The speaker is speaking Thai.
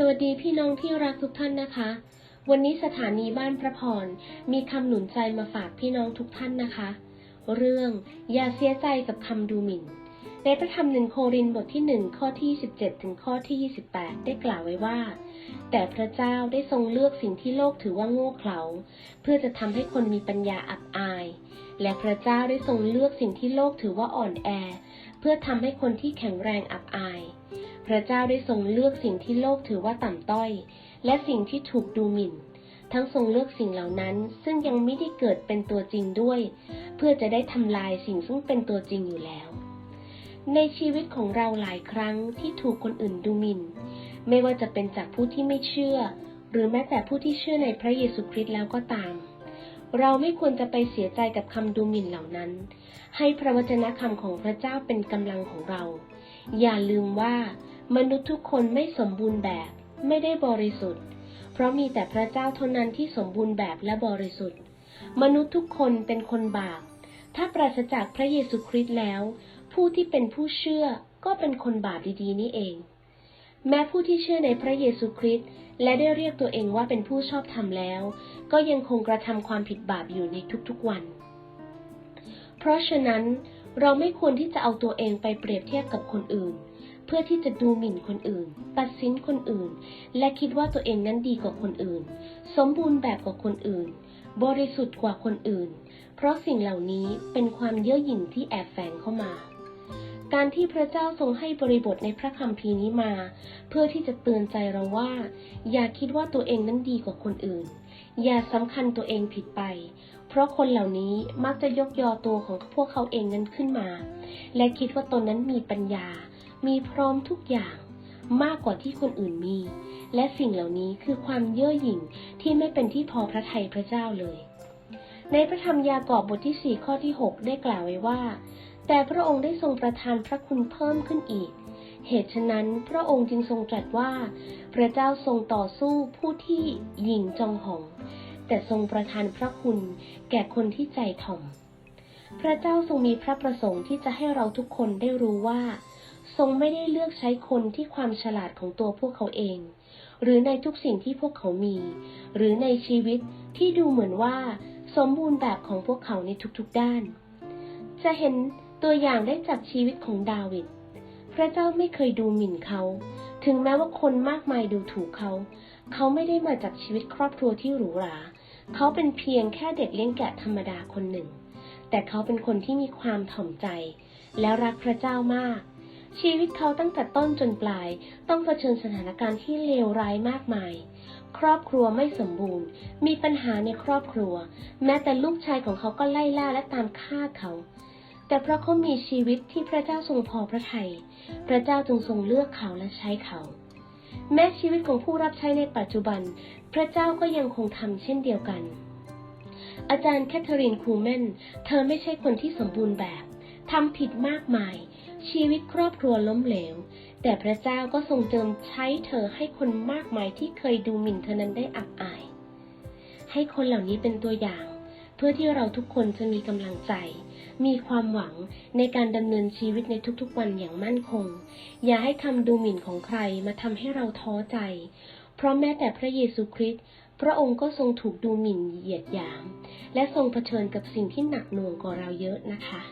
สวัสดีพี่น้องที่รักทุกท่านนะคะ วันนี้สถานีบ้านพระพรมีคำหนุนใจมาฝากพี่น้องทุกท่านนะคะ เรื่องอย่าเสียใจกับคำดูหมิ่น ในพระธรรมหนึ่งโครินบทที่หนึ่งข้อที่17ถึงข้อที่28ได้กล่าวไว้ว่า แต่พระเจ้าได้ทรงเลือกสิ่งที่โลกถือว่าโง่เขลาเพื่อจะทำให้คนมีปัญญาอับอาย และพระเจ้าได้ทรงเลือกสิ่งที่โลกถือว่าอ่อนแอ เพื่อทำให้คนที่แข็งแรงอับอาย พระเจ้าได้ทรงเลือกสิ่งที่โลกถือว่าต่ำต้อย และสิ่งที่ถูกดูหมิ่น ทั้งทรงเลือกสิ่งเหล่านั้น ซึ่งยังไม่ได้เกิดเป็นตัวจริงด้วย เพื่อจะได้ทำลายสิ่งซึ่งเป็นตัวจริงอยู่แล้ว ในชีวิตของเราหลายครั้งที่ถูกคนอื่นดูหมิ่น ไม่ว่าจะเป็นจากผู้ที่ไม่เชื่อ หรือแม้แต่ผู้ที่เชื่อในพระเยซูคริสต์แล้วก็ตามเราไม่ควรจะไปเสียใจกับคำดูหมิ่นเหล่านั้น ให้พระวจนะคำของพระเจ้าเป็นกำลังของเรา อย่าลืมว่า มนุษย์ทุกคนไม่สมบูรณ์แบบ ไม่ได้บริสุทธิ์ เพราะมีแต่พระเจ้าเท่านั้นที่สมบูรณ์แบบและบริสุทธิ์ มนุษย์ทุกคนเป็นคนบาป ถ้าปราศจากพระเยซูคริสต์แล้ว ผู้ที่เป็นผู้เชื่อก็เป็นคนบาปดีๆ นี่เอง แม้ผู้ที่เชื่อในพระเยซูคริสต์และได้เรียกตัวเองว่าเป็นผู้ชอบธรรมแล้ว ก็ยังคงกระทำความผิดบาปอยู่ในทุกๆวัน เพราะฉะนั้นเราไม่ควรที่จะเอาตัวเองไปเปรียบเทียบกับคนอื่น เพื่อที่จะดูหมิ่นคนอื่น ตัดสินคนอื่น และคิดว่าตัวเองนั้นดีกว่าคนอื่น สมบูรณ์แบบกว่าคนอื่น บริสุทธิ์กว่าคนอื่น เพราะสิ่งเหล่านี้เป็นความเย่อหยิ่งที่แอบแฝงเข้ามา การที่พระเจ้าทรงให้บริบทในพระคัมภีร์นี้มา เพื่อที่จะเตือนใจเราว่า อย่าคิดว่าตัวเองนั้นดีกว่าคนอื่น อย่าสำคัญตัวเองผิดไปเพราะคนเหล่านี้มักจะยกยอตัวของพวกเขาเองนั้นขึ้นมา และคิดว่าตนนั้นมีปัญญา มีพร้อมทุกอย่างมากกว่าที่คนอื่นมี และสิ่งเหล่านี้คือความเย่อหยิ่งที่ไม่เป็นที่พอพระทัยพระเจ้าเลย ในพระธรรมยากอบบทที่4ข้อที่6ได้กล่าวไว้ว่า แต่พระองค์ได้ทรงประทานพระคุณเพิ่มขึ้นอีก เหตุฉะนั้นพระองค์จึงทรงตรัสว่า พระเจ้าทรงต่อสู้ผู้ที่หยิ่งจองหอง แต่ทรงประทานพระคุณแก่คนที่ใจถ่อม พระเจ้าทรงมีพระประสงค์ที่จะให้เราทุกคนได้รู้ว่า ทรงไม่ได้เลือกใช้คนที่ความฉลาดของตัวพวกเขาเอง หรือในทุกสิ่งที่พวกเขามี หรือในชีวิตที่ดูเหมือนว่า สมบูรณ์แบบของพวกเขาในทุกๆด้าน จะเห็นตัวอย่างได้จากชีวิตของดาวิด พระเจ้าไม่เคยดูหมิ่นเขา ถึงแม้ว่าคนมากมายดูถูกเขา เขาไม่ได้มาจากชีวิตครอบครัวที่หรูหรา เขาเป็นเพียงแค่เด็กเลี้ยงแกะธรรมดาคนหนึ่ง แต่เขาเป็นคนที่มีความถ่อมใจ และรักพระเจ้ามาก ชีวิตเขาตั้งแต่ต้นจนปลาย ต้องเผชิญสถานการณ์ที่เลวร้ายมากมาย ครอบครัวไม่สมบูรณ์ มีปัญหาในครอบครัว แม้แต่ลูกชายของเขาก็ไล่ล่าและตามฆ่าเขา แต่เพราะเขามีชีวิตที่พระเจ้าทรงพอพระทยัยพระเจ้าจึงทรงเลือกเขาและใช้เขา แม้ชีวิตของผู้รับใช้ในปัจจุบัน พระเจ้าก็ยังคงทำเช่นเดียวกัน อาจารย์แคทเธอรีนคูแมนเธอไม่ใช่คนที่สมบูรณ์แบบทำผิดมากมาย ชีวิตครอบครัวล้มเหลว แต่พระเจ้าก็ทรงเจิมใช้เธอให้คนมากมายที่เคยดูหมิ่นเธอนั้นได้อับอาย ให้คนเหล่านี้เป็นตัวอย่าง เพื่อที่เราทุกคนจะมีกำลังใจ มีความหวังในการดำเนินชีวิตในทุกๆวันอย่างมั่นคง อย่าให้คำดูหมิ่นของใครมาทำให้เราท้อใจ เพราะแม้แต่พระเยซูคริสต์พระองค์ก็ทรงถูกดูหมิ่นเหยียดหยาม และทรงเผชิญกับสิ่งที่หนักหน่วงกว่าเราเยอะนะคะ